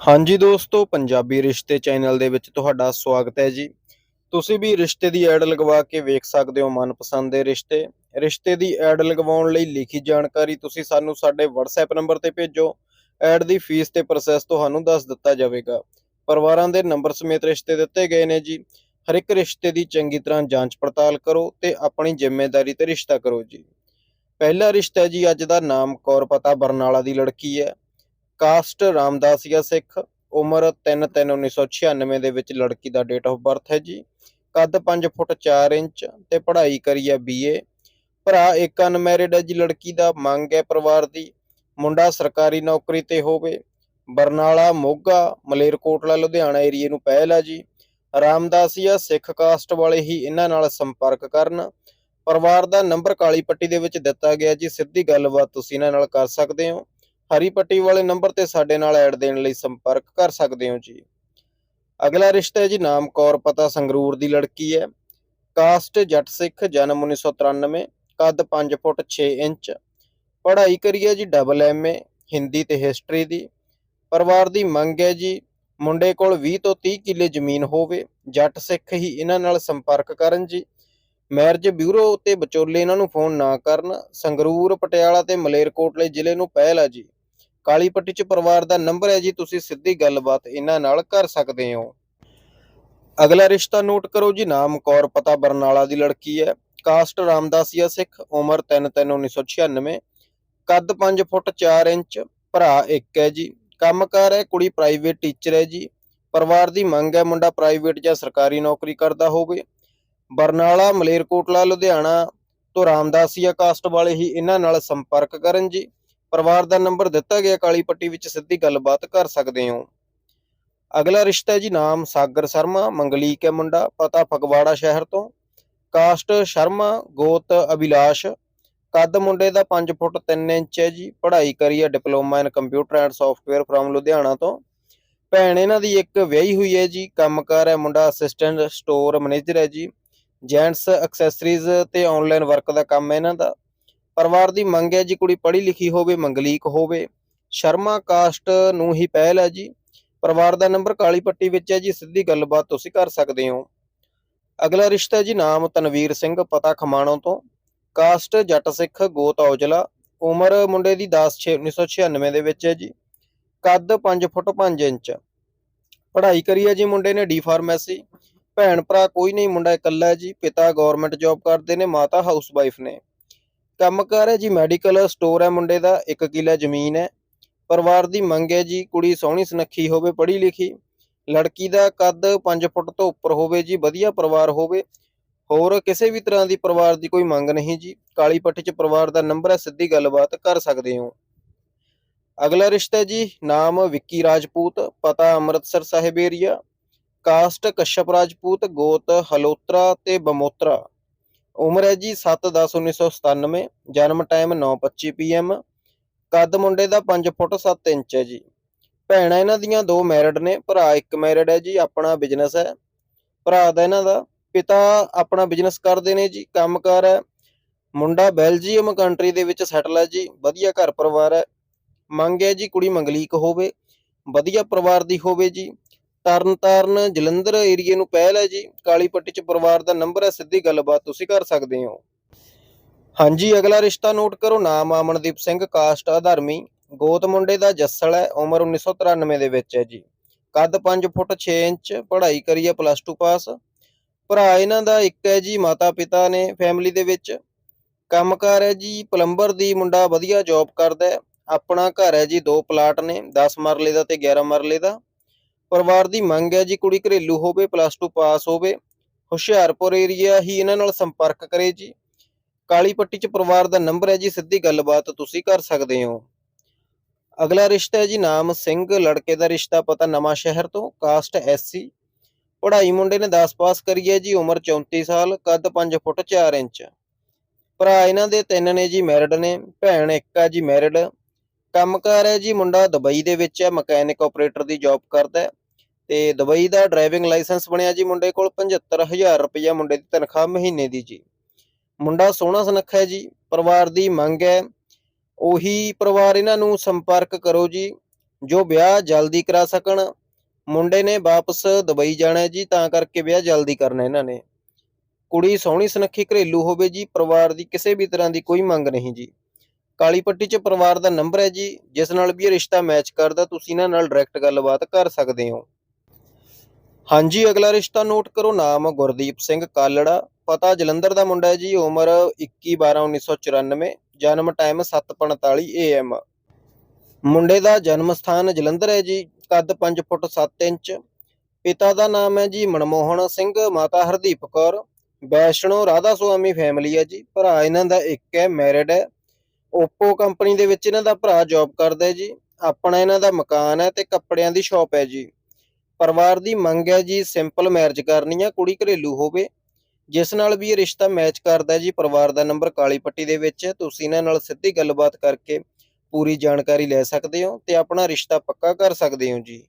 ਹਾਂਜੀ ਦੋਸਤੋ, ਪੰਜਾਬੀ ਰਿਸ਼ਤੇ ਚੈਨਲ ਦੇ ਵਿੱਚ ਤੁਹਾਡਾ ਸਵਾਗਤ ਹੈ ਜੀ। ਤੁਸੀਂ ਵੀ ਰਿਸ਼ਤੇ ਦੀ ਐਡ ਲਗਵਾ ਕੇ ਵੇਖ ਸਕਦੇ ਹੋ ਮਨਪਸੰਦ ਦੇ ਰਿਸ਼ਤੇ। ਰਿਸ਼ਤੇ ਦੀ ਐਡ ਲਗਵਾਉਣ ਲਈ ਲਿਖੀ ਜਾਣਕਾਰੀ ਤੁਸੀਂ ਸਾਨੂੰ ਸਾਡੇ WhatsApp ਨੰਬਰ ਤੇ ਭੇਜੋ। ਐਡ ਦੀ ਫੀਸ ਤੇ ਪ੍ਰੋਸੈਸ ਤੁਹਾਨੂੰ ਦੱਸ ਦਿੱਤਾ ਜਾਵੇਗਾ। ਪਰਿਵਾਰਾਂ ਦੇ ਨੰਬਰ ਸਮੇਤ ਰਿਸ਼ਤੇ ਦਿੱਤੇ ਗਏ ਨੇ ਜੀ। ਹਰ ਇੱਕ ਰਿਸ਼ਤੇ ਦੀ ਚੰਗੀ ਤਰ੍ਹਾਂ ਜਾਂਚ ਪੜਤਾਲ ਕਰੋ ਤੇ ਆਪਣੀ ਜ਼ਿੰਮੇਵਾਰੀ ਤੇ ਰਿਸ਼ਤਾ ਕਰੋ ਜੀ। ਪਹਿਲਾ ਰਿਸ਼ਤਾ ਜੀ ਅੱਜ ਦਾ ਨਾਮ ਕੌਰ ਪਤਾ ਬਰਨਾਲਾ ਦੀ ਲੜਕੀ ਹੈ। ਕਾਸਟ ਰਾਮਦਾਸੀਆ ਸਿੱਖ, ਉਮਰ 3-3-1996 ਦੇ ਵਿੱਚ ਲੜਕੀ ਦਾ ਡੇਟ ਆਫ ਬਰਥ ਹੈ ਜੀ। ਕੱਦ 5 ਫੁੱਟ 4 ਇੰਚ ਤੇ ਪੜ੍ਹਾਈ ਕਰੀ ਹੈ ਬੀਏ ਭਰਾ ਇੱਕ ਅਨਮੈਰਿਡ ਹੈ ਜੀ, ਲੜਕੀ ਦਾ ਮੰਗ ਹੈ ਪਰਿਵਾਰ ਦੀ। ਮੁੰਡਾ ਸਰਕਾਰੀ ਨੌਕਰੀ ਤੇ ਹੋਵੇ। ਬਰਨਾਲਾ, ਮੋਗਾ, ਮਲੇਰਕੋਟਲਾ, ਲੁਧਿਆਣਾ ਏਰੀਏ ਨੂੰ ਪਹਿਲ ਹੈ ਜੀ। ਰਾਮਦਾਸੀਆ ਸਿੱਖ ਕਾਸਟ ਵਾਲੇ ਹੀ ਇਹਨਾਂ ਨਾਲ ਸੰਪਰਕ ਕਰਨ। ਪਰਿਵਾਰ ਦਾ ਨੰਬਰ ਕਾਲੀ ਪੱਟੀ ਦੇ ਵਿੱਚ ਦਿੱਤਾ ਗਿਆ ਜੀ। ਸਿੱਧੀ ਗੱਲਬਾਤ ਤੁਸੀਂ ਇਹਨਾਂ ਨਾਲ ਕਰ ਸਕਦੇ ਹੋ। ਹਰੀ ਪੱਟੀ ਵਾਲੇ ਨੰਬਰ ਤੇ ਸਾਡੇ ਨਾਲ ਐਡ ਦੇਣ ਲਈ ਸੰਪਰਕ ਕਰ ਸਕਦੇ ਹੋ ਜੀ। ਅਗਲਾ ਰਿਸ਼ਤਾ ਹੈ ਜੀ ਨਾਮ ਕੌਰ, ਪਤਾ ਸੰਗਰੂਰ ਦੀ ਲੜਕੀ ਹੈ। ਕਾਸਟ ਜੱਟ ਸਿੱਖ, ਜਨਮ 1993 ਕੱਦ 5 ਫੁੱਟ 6 ਇੰਚ। ਪੜ੍ਹਾਈ ਕਰੀ ਹੈ ਜੀ ਡਬਲ ਐਮਏ ਹਿੰਦੀ ਤੇ ਹਿਸਟਰੀ ਦੀ। ਪਰਿਵਾਰ ਦੀ ਮੰਗ ਹੈ ਜੀ ਮੁੰਡੇ ਕੋਲ 20 ਤੋਂ 30 ਕਿੱਲੇ ਜ਼ਮੀਨ ਹੋਵੇ। ਜੱਟ ਸਿੱਖ ਹੀ ਇਹਨਾਂ ਨਾਲ ਸੰਪਰਕ ਕਰਨ ਜੀ। ਮੈਰਿਜ ਬਿਊਰੋ ਤੇ ਵਿਚੋਲੇ ਇਹਨਾਂ ਨੂੰ ਫੋਨ ਨਾ ਕਰਨ। ਸੰਗਰੂਰ, ਪਟਿਆਲਾ ਤੇ ਮਲੇਰਕੋਟਲੇ ਜ਼ਿਲ੍ਹੇ ਨੂੰ ਪਹਿਲ ਹੈ ਜੀ। ਕਾਲੀ ਪੱਟੀ ਚ ਪਰਿਵਾਰ ਦਾ ਨੰਬਰ ਹੈ ਜੀ, ਤੁਸੀਂ ਸਿੱਧੀ ਗੱਲਬਾਤ ਇਹਨਾਂ ਨਾਲ ਕਰ ਸਕਦੇ ਹੋ। ਅਗਲਾ ਰਿਸ਼ਤਾ ਨੋਟ ਕਰੋ ਜੀ, ਨਾਮ ਕੌਰ ਪਤਾ ਬਰਨਾਲਾ ਦੀ ਲੜਕੀ ਹੈ। ਕਾਸਟ ਰਾਮਦਾਸੀਆ ਸਿੱਖ, ਉਮਰ 3-3-1996 ਕੱਦ 5 ਫੁੱਟ 4 ਇੰਚ, ਭਰਾ ਇੱਕ ਹੈ ਜੀ। ਕੰਮਕਾਰ ਹੈ, ਕੁੜੀ ਪ੍ਰਾਈਵੇਟ ਟੀਚਰ ਹੈ ਜੀ। ਪਰਿਵਾਰ ਦੀ ਮੰਗ ਹੈ ਮੁੰਡਾ ਪ੍ਰਾਈਵੇਟ ਜਾਂ ਸਰਕਾਰੀ ਨੌਕਰੀ ਕਰਦਾ ਹੋਵੇ। ਬਰਨਾਲਾ, ਮਲੇਰਕੋਟਲਾ, ਲੁਧਿਆਣਾ ਤੋਂ ਰਾਮਦਾਸੀਆ ਕਾਸਟ ਵਾਲੇ ਹੀ ਇਹਨਾਂ ਨਾਲ ਸੰਪਰਕ ਕਰਨ ਜੀ। ਪਰਿਵਾਰ ਦਾ ਨੰਬਰ ਦਿੱਤਾ ਗਿਆ, ਕਾਲੀ ਪੱਟੀ ਵਿੱਚ ਸਿੱਧੀ ਗੱਲਬਾਤ ਕਰ ਸਕਦੇ ਹੋ। ਅਗਲਾ ਰਿਸ਼ਤਾ ਹੈ ਜੀ ਨਾਮ ਸਾਗਰ ਸ਼ਰਮਾ, ਮੰਗਲੀਕ ਹੈ ਮੁੰਡਾ, ਪਤਾ ਫਗਵਾੜਾ ਸ਼ਹਿਰ ਤੋਂ। ਕਾਸਟ ਸ਼ਰਮਾ, ਗੋਤ ਅਭਿਲਾਸ਼। ਕੱਦ ਮੁੰਡੇ ਦਾ 5 ਫੁੱਟ 3 ਇੰਚ ਹੈ ਜੀ, ਪੜ੍ਹਾਈ ਕਰੀ ਹੈ diploma in computer and software firm Ludhiana ਤੋਂ। ਭੈਣ ਇਹਨਾਂ ਦੀ ਇੱਕ ਵਿਆਹੀ ਹੋਈ ਹੈ ਜੀ, ਕੰਮਕਾਰ ਹੈ ਮੁੰਡਾ ਅਸਿਸਟੈਂਟ ਸਟੋਰ ਮੈਨੇਜਰ ਹੈ ਜੀ। ਜੈਂਟਸ ਐਕਸੈਸਰੀਜ਼ ਤੇ ਆਨਲਾਈਨ ਵਰਕ ਦਾ ਕੰਮ ਹੈ ਇਹਨਾਂ ਦਾ। ਪਰਿਵਾਰ ਦੀ ਮੰਗ ਹੈ ਜੀ, ਕੁੜੀ ਪੜ੍ਹੀ ਲਿਖੀ ਹੋਵੇ, ਮੰਗਲੀਕ ਹੋਵੇ। ਸ਼ਰਮਾ ਕਾਸਟ ਨੂੰ ਹੀ ਪਹਿਲ ਹੈ ਜੀ। ਪਰਿਵਾਰ ਦਾ ਨੰਬਰ ਕਾਲੀ ਪੱਟੀ ਵਿੱਚ ਹੈ ਜੀ, ਸਿੱਧੀ ਗੱਲਬਾਤ ਤੁਸੀਂ ਕਰ ਸਕਦੇ ਹੋ। ਅਗਲਾ ਰਿਸ਼ਤਾ ਹੈ ਜੀ, ਨਾਮ ਤਨਵੀਰ ਸਿੰਘ, ਪਤਾ ਖਮਾਣੋਂ ਤੋਂ। ਕਾਸਟ ਜੱਟ ਸਿੱਖ, ਗੋਤ ਔਜਲਾ। ਉਮਰ ਮੁੰਡੇ ਦੀ 10 6 1996 ਦੇ ਵਿੱਚ ਹੈ ਜੀ। ਕੱਦ 5 ਫੁੱਟ 5 ਇੰਚ। ਪੜ੍ਹਾਈ ਕਰੀ ਹੈ ਜੀ ਮੁੰਡੇ ਨੇ ਡੀ ਫਾਰਮੇਸੀ ਭੈਣ ਭਰਾ ਕੋਈ ਨਹੀਂ, ਮੁੰਡਾ ਇਕੱਲਾ ਹੈ ਜੀ। ਪਿਤਾ ਗਵਰਨਮੈਂਟ ਜੌਬ ਕਰਦੇ ਨੇ, ਮਾਤਾ ਹਾਊਸ ਵਾਈਫ ਨੇ। ਕੰਮਕਾਰ ਹੈ ਜੀ ਮੈਡੀਕਲ ਸਟੋਰ ਹੈ ਮੁੰਡੇ ਦਾ 1 ਕਿੱਲਾ ਜ਼ਮੀਨ ਹੈ। ਪਰਿਵਾਰ ਦੀ ਮੰਗ ਹੈ ਜੀ, ਕੁੜੀ ਸੋਹਣੀ ਸੁਨੱਖੀ ਹੋਵੇ, ਪੜ੍ਹੀ ਲਿਖੀ। ਲੜਕੀ ਦਾ ਕੱਦ 5 ਫੁੱਟ ਤੋਂ ਉੱਪਰ ਹੋਵੇ ਜੀ, ਵਧੀਆ ਪਰਿਵਾਰ ਹੋਵੇ। ਹੋਰ ਕਿਸੇ ਵੀ ਤਰ੍ਹਾਂ ਦੀ ਪਰਿਵਾਰ ਦੀ ਕੋਈ ਮੰਗ ਨਹੀਂ ਜੀ। ਕਾਲੀ ਪੱਟੀ 'ਚ ਪਰਿਵਾਰ ਦਾ ਨੰਬਰ ਹੈ, ਸਿੱਧੀ ਗੱਲਬਾਤ ਕਰ ਸਕਦੇ ਹੋ। ਅਗਲਾ ਰਿਸ਼ਤਾ ਜੀ, ਨਾਮ ਵਿੱਕੀ ਰਾਜਪੂਤ, ਪਤਾ ਅੰਮ੍ਰਿਤਸਰ ਸਾਹਿਬ ਏਰੀਆ ਕਾਸਟ ਕਸ਼ਪ ਰਾਜਪੂਤ, ਗੋਤ ਹਲੋਤਰਾ ਤੇ ਬਮੋਤਰਾ। ਉਮਰ ਹੈ ਜੀ 7/10/1997 ਜਨਮ ਟਾਈਮ 9:25 ਪੀਐਮ ਕੱਦ ਮੁੰਡੇ ਦਾ 5 ਫੁੱਟ 7 ਇੰਚ ਹੈ ਜੀ। ਭੈਣਾਂ ਇਹਨਾਂ ਦੀਆਂ ਦੋ ਮੈਰਿਡ ਨੇ, ਭਰਾ ਇੱਕ ਮੈਰਿਡ ਹੈ ਜੀ, ਆਪਣਾ ਬਿਜ਼ਨਸ ਹੈ। ਭਰਾ ਦਾ ਇਹਨਾਂ ਦਾ, ਪਿਤਾ ਆਪਣਾ ਬਿਜ਼ਨਸ ਕਰਦੇ ਨੇ ਜੀ, ਕੰਮਕਾਰ ਹੈ। ਮੁੰਡਾ ਬੈਲਜੀਅਮ ਕੰਟਰੀ ਦੇ ਵਿੱਚ ਸੈਟਲ ਹੈ ਜੀ, ਵਧੀਆ ਘਰ ਪਰਿਵਾਰ ਹੈ। ਮੰਗ ਹੈ ਜੀ ਕੁੜੀ ਮੰਗਲੀਕ ਹੋਵੇ, ਵਧੀਆ ਪਰਿਵਾਰ ਦੀ ਹੋਵੇ ਜੀ। ਤਰਨ ਤਾਰਨ ਜਲੰਧਰ ਏਰੀਏ ਨੂੰ ਪਹਿਲ ਹੈ ਜੀ। ਕਾਲੀ ਪੱਟੀ ਚ ਪਰਿਵਾਰ ਦਾ ਨੰਬਰ ਹੈ, ਸਿੱਧੀ ਗੱਲਬਾਤ ਤੁਸੀਂ ਕਰ ਸਕਦੇ ਹੋ। ਹਾਂਜੀ, ਅਗਲਾ ਰਿਸ਼ਤਾ ਨੋਟ ਕਰੋ। ਨਾਮ ਅਮਨਦੀਪ ਸਿੰਘ, ਕਾਸਟ ਅਧਰਮੀ। ਗੋਤ ਮੁੰਡੇ ਦਾ ਜੱਸਲ ਹੈ, ਉਮਰ 1993 ਦੇ ਵਿੱਚ ਹੈ ਜੀ। ਕੱਦ 5 ਫੁੱਟ 6 ਇੰਚ, ਪੜ੍ਹਾਈ ਕਰੀ ਹੈ ਪਲੱਸ 2 ਪਾਸ ਭਰਾ ਇਹਨਾਂ ਦਾ ਇੱਕ ਹੈ ਜੀ ਮਾਤਾ ਪਿਤਾ ਨੇ ਫੈਮਿਲੀ ਦੇ ਵਿੱਚ। ਕੰਮਕਾਰ ਹੈ ਜੀ ਪਲੰਬਰ ਦੀ ਮੁੰਡਾ ਵਧੀਆ ਜੌਬ ਕਰਦਾ ਹੈ। ਆਪਣਾ ਘਰ ਹੈ ਜੀ, ਦੋ ਪਲਾਟ ਨੇ 10 ਮਰਲੇ ਦਾ ਤੇ 11 ਮਰਲੇ ਦਾ। ਪਰਿਵਾਰ ਦੀ ਮੰਗ ਹੈ ਜੀ ਕੁੜੀ ਘਰੇਲੂ ਹੋਵੇ ਪਲੱਸ 2 ਪਾਸ ਹੋਵੇ, ਹੁਸ਼ਿਆਰਪੁਰ ਏਰੀਆ ਹੀ ਇਹਨਾਂ ਨਾਲ ਸੰਪਰਕ ਕਰੇ ਜੀ। ਕਾਲੀ ਪੱਟੀ ਚ ਪਰਿਵਾਰ ਦਾ ਨੰਬਰ ਹੈ ਜੀ, ਸਿੱਧੀ ਗੱਲਬਾਤ ਤੁਸੀਂ ਕਰ ਸਕਦੇ ਹੋ। ਅਗਲਾ ਰਿਸ਼ਤਾ ਹੈ ਜੀ, ਨਾਮ ਸਿੰਘ, ਲੜਕੇ ਦਾ ਰਿਸ਼ਤਾ ਪਤਾ ਨਵਾਂ ਸ਼ਹਿਰ ਤੋਂ ਕਾਸਟ ਐਸਸੀ ਪੜ੍ਹਾਈ ਮੁੰਡੇ ਨੇ 10 ਪਾਸ ਕਰੀ ਹੈ ਜੀ, ਉਮਰ 34 ਸਾਲ, ਕੱਦ 5 ਫੁੱਟ 4 ਇੰਚ। ਭਰਾ ਇਹਨਾਂ ਦੇ ਤਿੰਨ ਨੇ ਜੀ ਮੈਰਿਡ ਨੇ, ਭੈਣ ਇੱਕ ਆ ਜੀ ਮੈਰਿਡ ਕੰਮਕਾਰ ਹੈ ਜੀ, ਮੁੰਡਾ ਦੁਬਈ ਦੇ ਵਿੱਚ ਹੈ, ਮਕੈਨਿਕ ਆਪਰੇਟਰ ਦੀ ਜੌਬ ਕਰਦਾ ਹੈ। ਤੇ ਦੁਬਈ ਦਾ ਡਰਾਈਵਿੰਗ ਲਾਇਸੈਂਸ ਬਣਿਆ ਜੀ ਮੁੰਡੇ ਕੋਲ 75000 ਰੁਪਇਆ ਮੁੰਡੇ ਦੀ ਤਨਖਾਹ ਮਹੀਨੇ ਦੀ ਜੀ। ਮੁੰਡਾ ਸੋਹਣਾ ਸੁਨੱਖਾ ਹੈ ਜੀ, ਪਰਿਵਾਰ ਦੀ ਮੰਗ ਹੈ, ਉਹੀ ਪਰਿਵਾਰ ਇਹਨਾਂ ਨੂੰ ਸੰਪਰਕ ਕਰੋ ਜੀ, ਜੋ ਵਿਆਹ ਜਲਦੀ ਕਰਾ ਸਕਣ, ਮੁੰਡੇ ਨੇ ਵਾਪਸ ਦੁਬਈ ਜਾਣਾ ਹੈ ਜੀ, ਤਾਂ ਕਰਕੇ ਵਿਆਹ ਜਲਦੀ ਕਰਨਾ ਇਹਨਾਂ ਨੇ। ਕੁੜੀ ਸੋਹਣੀ ਸੁਨੱਖੀ ਘਰੇਲੂ ਹੋਵੇ ਜੀ, ਪਰਿਵਾਰ ਦੀ ਕਿਸੇ ਵੀ ਤਰ੍ਹਾਂ ਦੀ ਕੋਈ ਮੰਗ ਨਹੀਂ ਜੀ। ਕਾਲੀ ਪੱਟੀ 'ਚ ਪਰਿਵਾਰ ਦਾ ਨੰਬਰ ਹੈ ਜੀ, ਜਿਸ ਨਾਲ ਵੀ ਇਹ ਰਿਸ਼ਤਾ ਮੈਚ ਕਰਦਾ, ਤੁਸੀਂ ਇਹਨਾਂ ਨਾਲ ਡਾਇਰੈਕਟ ਗੱਲਬਾਤ ਕਰ ਸਕਦੇ ਹੋ। ਹਾਂਜੀ, ਅਗਲਾ ਰਿਸ਼ਤਾ ਨੋਟ ਕਰੋ, ਨਾਮ ਗੁਰਦੀਪ ਸਿੰਘ ਕਾਲੜਾ। ਪਤਾ ਜਲੰਧਰ ਦਾ ਮੁੰਡਾ ਹੈ ਜੀ, ਉਮਰ 21 12 1994 ਜਨਮ ਟਾਈਮ 7:45 AM ਮੁੰਡੇ ਦਾ ਜਨਮ ਸਥਾਨ ਜਲੰਧਰ ਹੈ ਜੀ, ਕੱਦ 5 ਫੁੱਟ 7 ਇੰਚ। ਪਿਤਾ ਦਾ ਨਾਮ ਹੈ ਜੀ ਮਨਮੋਹਨ ਸਿੰਘ, ਮਾਤਾ ਹਰਦੀਪ ਕੌਰ। ਵੈਸ਼ਨੋ ਰਾਧਾ ਸੁਆਮੀ ਫੈਮਿਲੀ ਹੈ ਜੀ, ਭਰਾ ਇਹਨਾਂ ਦਾ ਇੱਕ ਹੈ ਮੈਰਿਡ ਹੈ। ਓਪੋ ਕੰਪਨੀ ਦੇ ਵਿੱਚ ਇਹਨਾਂ ਦਾ ਭਰਾ ਜੌਬ ਕਰਦਾ ਹੈ ਜੀ। ਆਪਣਾ ਇਹਨਾਂ ਦਾ ਮਕਾਨ ਹੈ ਤੇ ਕੱਪੜਿਆਂ ਦੀ ਸ਼ਾਪ ਹੈ ਜੀ। ਪਰਿਵਾਰ ਦੀ ਮੰਗ ਹੈ ਜੀ ਸਿੰਪਲ ਮੈਰਿਜ ਕਰਨੀ ਆ, ਕੁੜੀ ਘਰੇਲੂ ਹੋਵੇ ਜਿਸ ਨਾਲ ਵੀ ਇਹ ਰਿਸ਼ਤਾ ਮੈਚ ਕਰਦਾ ਜੀ, ਪਰਿਵਾਰ ਦਾ ਨੰਬਰ ਕਾਲੀ ਪੱਟੀ ਦੇ ਵਿੱਚ ਹੈ। ਤੁਸੀਂ ਇਹਨਾਂ ਨਾਲ ਸਿੱਧੀ ਗੱਲਬਾਤ ਕਰਕੇ ਪੂਰੀ ਜਾਣਕਾਰੀ ਲੈ ਸਕਦੇ ਹੋ ਤੇ ਆਪਣਾ ਰਿਸ਼ਤਾ ਪੱਕਾ ਕਰ ਸਕਦੇ ਹੋ ਜੀ